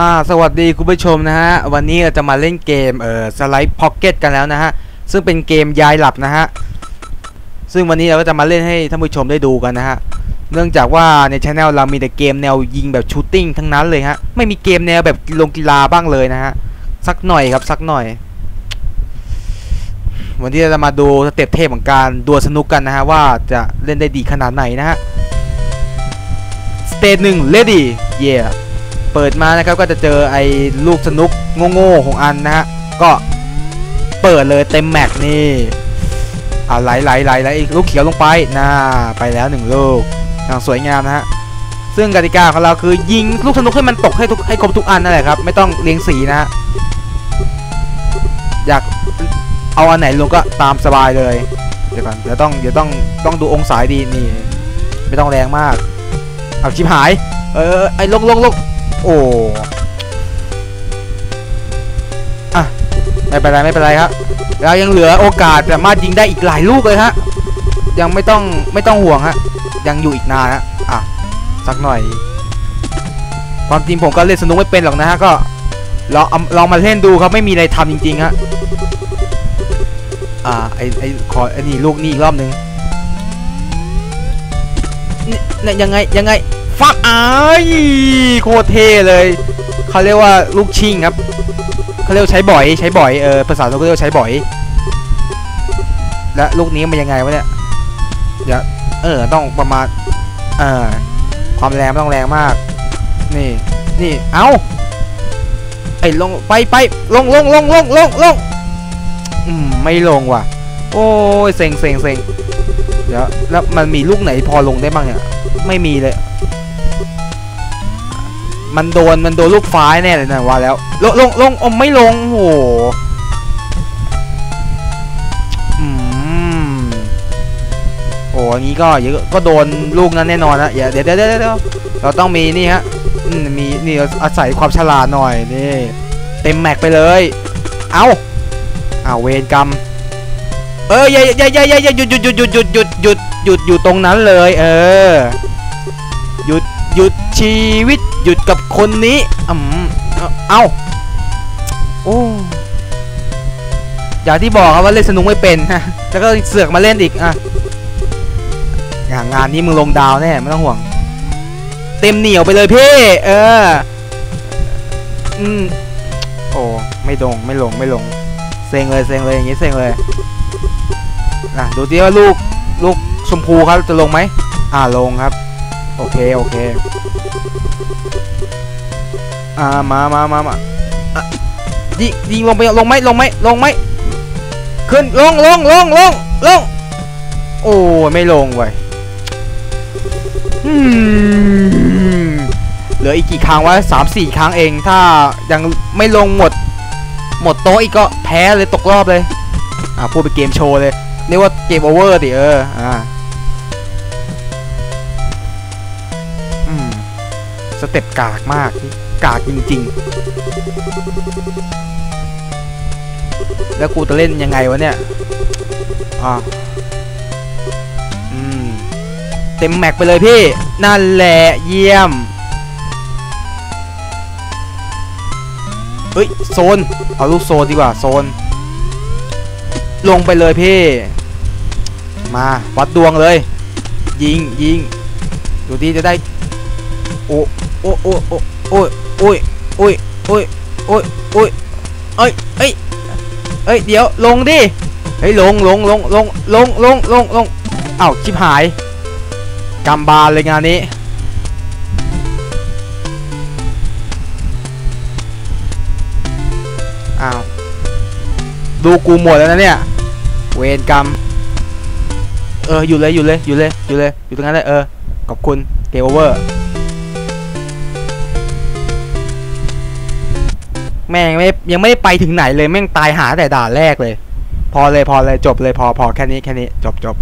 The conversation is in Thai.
อ่าสวัสดีคุณผู้ชมนะฮะ วันนี้เราจะมาเล่นเกมเอ่อสไลด์พ็อกเก็ตกันแล้วนะฮะ ซึ่งเป็นเกมยายหลับนะฮะ ซึ่งวันนี้เราก็จะมาเล่นให้ท่านผู้ชมได้ดูกันนะฮะ เนื่องจากว่าในช anel เรามีแต่เกมแนวยิงแบบชูตติ้งทั้งนั้นเลยฮะ ไม่มีเกมแนวแบบลงกีฬาบ้างเลยนะฮะ สักหน่อยครับสักหน่อย วันนี้เราจะมาดูสเต็ปเทพของการดวลสนุกกันนะฮะว่าจะเล่นได้ดีขนาดไหนนะฮะสเตจหนึ่ง ready yeah เเปิดมานะครับก็จะเจอไอ้ลูกสนุกโง่ๆของอันนะฮะก็เปิดเลยเต็มแม็กนี่อ่าไหลไหลไหลไหลลูกเขียวลงไปน่าไปแล้วหนึ่งลูกอย่างสวยงามนะฮะซึ่งกติกาของเราคือยิงลูกสนุกให้มันตกให้ทุกให้ครบทุกอันนั่นแหละครับไม่ต้องเรียงสีนะฮะอยากเอาอันไหนลงก็ตามสบายเลยเดี๋ยวก่อนเดี๋ยวต้องเดี๋ยวต้องต้องดูองศาดีนี่ ไม่ต้องแรงมากเอาชิบหาย เออไอ้ลงลงลง โอ้อะไม่เป็นไรไม่เป็นไรครับเรายังเหลือโอกาสสามารถยิงได้อีกหลายลูกเลยฮะยังไม่ต้องไม่ต้องห่วงฮะยังอยู่อีกนานฮะอะสักหน่อย ความจริงผมก็เล่นสนุกไม่เป็นหรอกนะฮะก็ลองเอาลองมาเล่นดูครับไม่มีอะไรทำจริงๆฮะอ่าไอไอขอไอนี่ลูกนี่อีกรอบหนึ่งเนี่ยยังไงยังไงฟักไอ้าย โคตรเท่เลยเขาเรียกว่าลูกชิงครับเขาเรียกใช้บ่อยใช้บ่อยเออภาษาเขาเรียกใช้บ่อย และลูกนี้มันยังไงวะเนี่ยเดี๋ยวเออต้องประมาณเออความแรงต้องแรงมาก นี่นี่เอาไอ้ลงไปไปลงลงลงลงลงลงอืมไม่ลงว่ะ โอ้ยเซ็งเซ็งเซ็งเดี๋ยวแล้วมันมีลูกไหนพอลงได้บ้างเนี่ยไม่มีเลย มันโดนมันโดนลูกฟ้าแน่เลยนะว่าแล้ว ลงลงลงอมไม่ลงโหโอ้อันี้ก็เยอะก็โดนลูกนั้นแน่นอนนะเดี๋ยวเดี๋ยวเดี๋ยวเราต้องมีนี่ฮะมีนี่อาศัยความฉลาดหน่อยนี่เต็มแม็กไปเลย เอาเอาเวรกรรมเอออย่าอย่าอย่าอย่าหยุดหยุดหยุดหยุดหยุดหยุดหยุดอยู่ตรงนั้นเลย เออหยุด หยุดชีวิตหยุดกับคนนี้อืมเอาเอาโอ้อย่างที่บอกครับว่าเล่นสนุกไม่เป็นฮะแล้วก็เสือกมาเล่นอีกอะอย่างงานนี้มึงลงดาวแน่ไม่ต้องห่วง เต็มเหนียวไปเลยพี่เอออืมโอ้ไม่ลงไม่ลงไม่ลงเซ็งเลยเซ็งเลยอย่างงี้เซ็งเลยอะดูดิว่าลูกลูกชมพูครับจะลงไหมอ่าลงครับ โอเค โอเค อ่า มามามามาอะยิงยิงลงไปลงไหมลงไหมลงไหมขึ้นลงลงลงลงลงโอ้ไม่ลงเว้ยเหลืออีกกี่ครั้งวะสามสี่ครั้งเอง ถ้ายังไม่ลงหมด หมดโต๊ะอีกก็แพ้เลยตกรอบเลย อ่าพูดเป็นเกมโชว์เลยเรียกว่าเกมโอเวอร์ดิเออ อ่า สเต็ปกากมากกากจริง ๆ แล้วกูจะเล่นยังไงวะเนี่ยอ่าอืมเต็มแม็กไปเลยพี่ นั่นแหละเยี่ยม เฮ้ย โซน เอาลูกโซนดีกว่า โซน ลงไปเลยพี่ มาวัดดวงเลย ยิงยิงดูดีจะได้ โอ้ โอ้โอ้โอ้โอ้ยโอ้ยโอ้ยโอ้ยโอ้ยโอ้ยเอ้ยเอ้ยเอ้ยเดี๋ยวลงดิเฮ้ยลงลงลงลงลงลงลงลงอ้าวชิบหายกำบาลเลยงานนี้อ้าวดูกูหมดแล้วนะเนี่ยเวรกรรมเอออยู่เลยอยู่เลยอยู่เลยอยู่เลยอยู่ตรงนั้นเลยเออขอบคุณเกมโอเวอร์ แม่งไม่ยังไม่ได้ไปถึงไหนเลยแม่งตายหาแต่ด่านแรกเลย พอเลยพอเลยจบเลยพอพอแค่นี้แค่นี้จบจบ